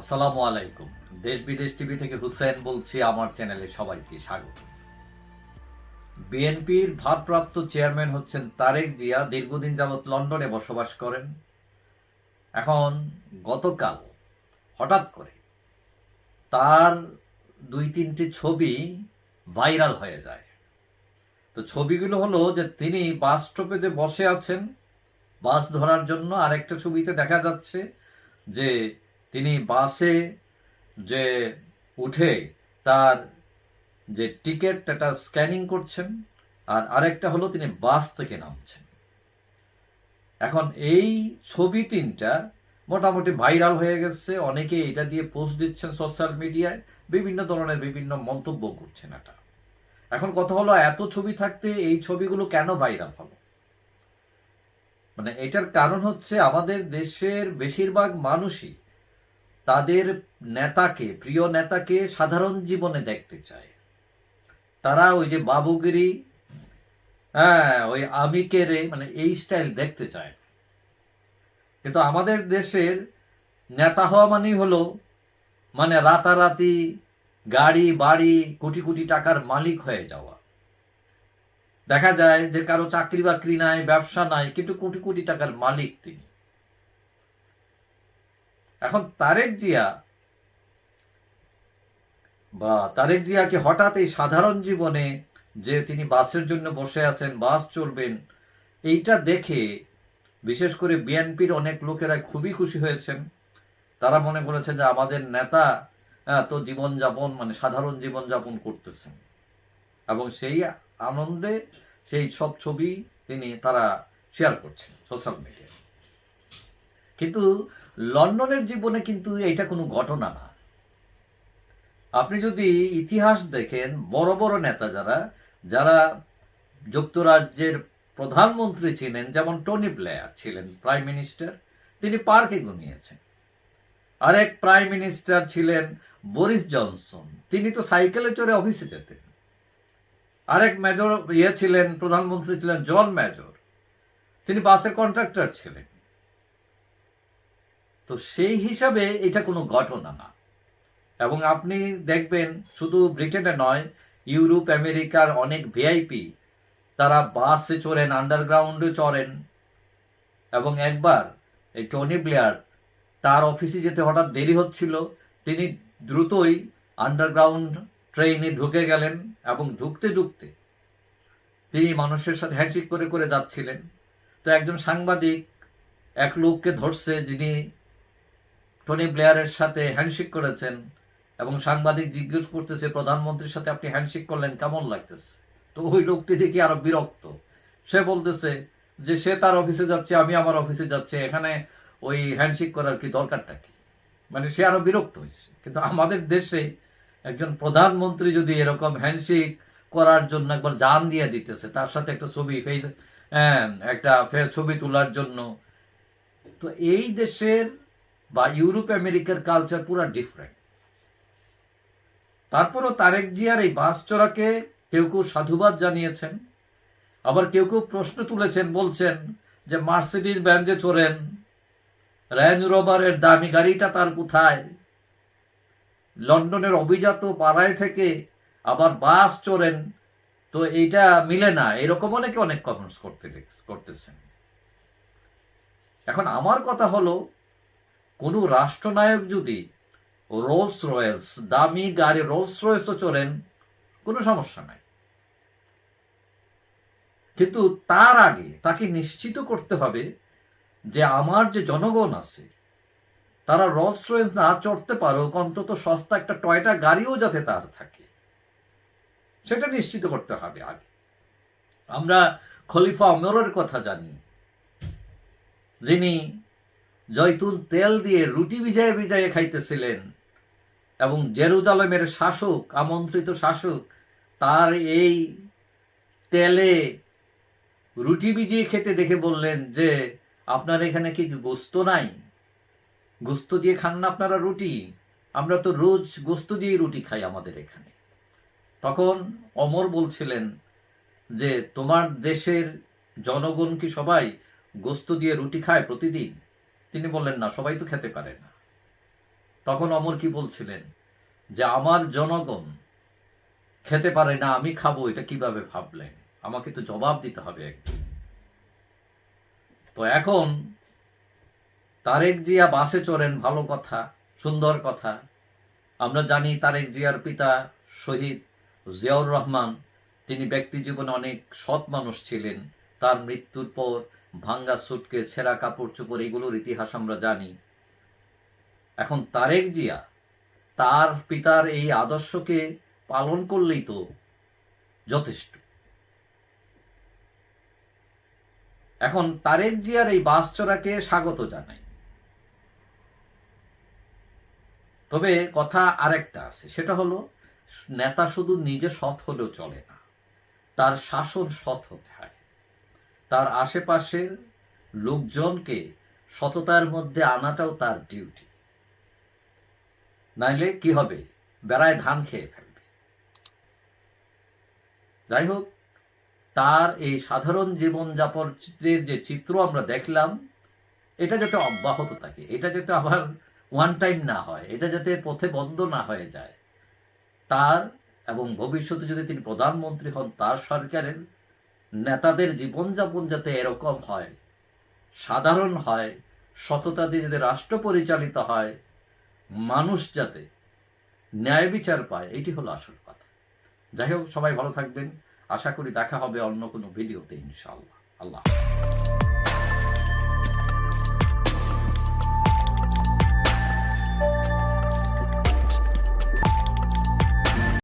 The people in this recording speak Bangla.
আসসালামু আলাইকুম। দেশ বিদেশ টিভি থেকে হুসেন বলছি, আমার চ্যানেলে সবাইকে স্বাগত। বিএনপির ভারপ্রাপ্ত চেয়ারম্যান হচ্ছেন তারেক জিয়া। দীর্ঘদিন যাবৎ লন্ডনে বসবাস করেন। এখন গতকাল হঠাৎ করে তার দুই তিনটি ছবি ভাইরাল হয়ে যায়। তো ছবিগুলো হলো যে, তিনি বাস স্টপে যে বসে আছেন, বাস ধরার জন্য আরেকটা ছবিতে দেখা যাচ্ছে যে তিনি বাসে যে উঠে তার যে টিকিট, এটা স্ক্যানিং করছেন আর আরেকটা হলো তিনি বাস থেকে নামছেন। এখন এই ছবি তিনটা মোটামুটি ভাইরাল হয়ে গেছে। অনেকে এটা দিয়ে পোস্ট দিচ্ছেন সোশ্যাল মিডিয়ায়, বিভিন্ন ধরনের বিভিন্ন মন্তব্য করছেন এটা। এখন কথা হলো, এত ছবি থাকতে এই ছবিগুলো কেন ভাইরাল হলো? মানে এটার কারণ হচ্ছে আমাদের দেশের বেশিরভাগ মানুষই তাদের নেতাকে, প্রিয় নেতাকে সাধারণ জীবনে দেখতে চায়। তারা ওই যে বাবুগিরি হ্যাঁ ওই আমি কেরে মানে এই স্টাইল দেখতে চায়। কিন্তু আমাদের দেশের নেতা হওয়া মানেই হলো মানে রাতারাতি গাড়ি, বাড়ি, কোটি কোটি টাকার মালিক হয়ে যাওয়া। দেখা যায় যে কারও চাকরি বাকরি নাই, ব্যবসা নাই, কিন্তু কোটি কোটি টাকার মালিক তিনি। এখন তারেক জিয়া বা তারেক জিয়াকে হঠাৎ এই সাধারণ জীবনে যে তিনি বাসের জন্য বসে আছেন, বাস চলবেন এইটা দেখে বিশেষ করে বিএনপির অনেক লোকেরা খুবই খুশি হয়েছেন। তারা মনে করেছেন যে আমাদের নেতা তো জীবনযাপন মানে সাধারণ জীবনযাপন করতেছেন। এবং সেই আনন্দে সেই সব ছবি তিনি তারা শেয়ার করছেন সোশ্যাল মিডিয়ায় কিন্তু লন্ডনের জীবনে কিন্তু এটা কোনো ঘটনা না। আপনি যদি ইতিহাস দেখেন, বড় বড় নেতা যারা যারা যুক্তরাজ্যের প্রধানমন্ত্রী ছিলেন, যেমন টনি ব্লেয়ার ছিলেন, প্রাইম মিনিস্টার, তিনি পার্কে ঘুমিয়েছেন। আরেক প্রাইম মিনিস্টার ছিলেন বরিস জনসন, তিনি তো সাইকেলে চড়ে অফিসে যেতেন। আরেক মেজর ইয়ে ছিলেন, প্রধানমন্ত্রী ছিলেন জন মেজর, তিনি বাসের কন্ট্রাক্টর ছিলেন। তো সেই হিসাবে এটা কোনো ঘটনা না। এবং আপনি দেখবেন শুধু ব্রিটেনে নয়, ইউরোপ, আমেরিকার অনেক ভিআইপি তারা বাসে চড়েন আন্ডারগ্রাউন্ডে চড়েন। এবং একবার এই টনি ব্লেয়ার তার অফিসে যেতে হঠাৎ দেরি হচ্ছিল, তিনি দ্রুতই আন্ডারগ্রাউন্ড ট্রেনে ঢুকে গেলেন এবং ঢুকতে ঢুকতে তিনি মানুষের সাথে হ্যান্ডশেক করে করে যাচ্ছিলেন। তো একজন সাংবাদিক এক লোককে ধরছে যিনি টনি ব্লেয়ারের সাথে হ্যান্ডশেক করেছেন এবং সাংবাদিক জিজ্ঞেস করতেছে প্রধানমন্ত্রীর সাথে আপনি হ্যান্ডশেক করলেন কেমন লাগতেছে? তো ওই লোকটি দেখি আরও বিরক্ত। সে বলতেছে যে সে তার অফিসে যাচ্ছে আমি আমার অফিসে যাচ্ছে এখানে ওই হ্যান্ডশেক করার কি দরকারটা কি? মানে সে আরও বিরক্ত হয়েছে। কিন্তু আমাদের দেশে একজন প্রধানমন্ত্রী যদি এরকম হ্যান্ডশেক করার জন্য একবার জান দিয়ে দিতেছে তার সাথে একটা ছবি ফেস হ্যাঁ, একটা ছবি তোলার জন্য তো এই দেশের বা ইউরোপ আমেরিকার কালচার পুরো ডিফারেন্ট তারপরও তারেক জিয়ার এই বাস চড়াকে কেউ কেউ সাধুবাদ জানিয়েছেন, আবার কেউ কেউ প্রশ্ন তুলেছেন, বলছেন যে মার্সিডিজ ব্যান্ডে চড়েন, র্যাঞ্জ রোভারের দামি গাড়িটা তার কোথায়? লন্ডনের অভিজাত পাড়ায় থেকে আবার বাস চড়েন, তো এইটা মিলে না। এরকম অনেকে অনেক কমেন্টস করতে করতেছেন। এখন আমার কথা হলো কোনো রাষ্ট্রনায়ক যদি রোলস রয়েলস দামি গাড়ি রোলস রয়েসও চড়েন, কোনো সমস্যা নাই। কিন্তু তার আগে তাকে নিশ্চিত করতে হবে যে আমার যে জনগণ আছে, তারা রোলস রয়েস না চড়তে পারুক, অন্তত সস্তা একটা টয়টা গাড়িও যাতে তার থাকে। সেটা নিশ্চিত করতে হবে আগে। আমরা খলিফা অমরের কথা জানি, যিনি জয়তুন তেল দিয়ে রুটি ভিজায় ভিজায় খাইতেছিলেন। এবং জেরুজালেমের শাসক, আমন্ত্রিত শাসক, তার এই তেলে রুটি ভিজিয়ে খেতে দেখে বললেন যে, আপনার এখানে কি গোস্ত নাই? গোস্ত দিয়ে খান না আপনারা রুটি। আমরা তো রোজ গোস্ত দিয়ে রুটি খাই আমাদের এখানে। তখন অমর বলছিলেন যে, তোমার দেশের জনগণ কি সবাই গোস্ত দিয়ে রুটি খায় প্রতিদিন? তিনি বললেন, না, সবাই তো খেতে পারে না। তখন অমর কি বলছিলেন? যে আমার জনগণ খেতে পারে না, আমি খাব, এটা কীভাবে ভাবলেন? আমাকে তো জবাব দিতে হবে একদিন। তো এখন তারেক জিয়া বাসে চড়েন, ভালো কথা, সুন্দর কথা। আমরা জানি তারেক জিয়ার পিতা শহীদ জিয়াউর রহমান, তিনি ব্যক্তি জীবনে অনেক সৎ মানুষ ছিলেন। তার মৃত্যুর পর ভাঙ্গা সুটকে ছেঁড়া কাপড় চোপড়, এগুলোর ইতিহাস আমরা জানি। এখন তারেক জিয়া, তার পিতার এই আদর্শকে পালন করলেই তো যথেষ্ট। এখন তারেক জিয়ার এই বাস চড়াকে স্বাগত জানাই। তবে কথা আরেকটা আছে, সেটা হলো, নেতা শুধু নিজে সৎ হলেও চলে না, তার শাসন সৎ হতে হয় তার আশেপাশের লোকজনকে সততার মধ্যে আনাটাও তার ডিউটি নাইলে কি হবে? বেড়ায় ধান খেয়ে ফেলবে। যাই হোক তার এই সাধারণ জীবনযাপনের যে চিত্র আমরা দেখলাম, এটা যাতে অব্যাহত থাকে, এটা যাতে আবার ওয়ান টাইম না হয়, এটা যাতে পথে বন্ধ না হয়ে যায়, তার এবং ভবিষ্যতে যদি তিনি প্রধানমন্ত্রী হন, তার সরকারের নেতাদের জীবনযাপন যাতে এরকম হয়, সাধারণ হয়, সততা দিয়ে যাতে রাষ্ট্র পরিচালিত হয়, মানুষ যাতে ন্যায় বিচার পায় এটি হলো আসল কথা। যাই হোক, সবাই ভালো থাকবেন। আশা করি দেখা হবে অন্য কোনো ভিডিওতে, ইনশাআল্লাহ। আল্লাহ।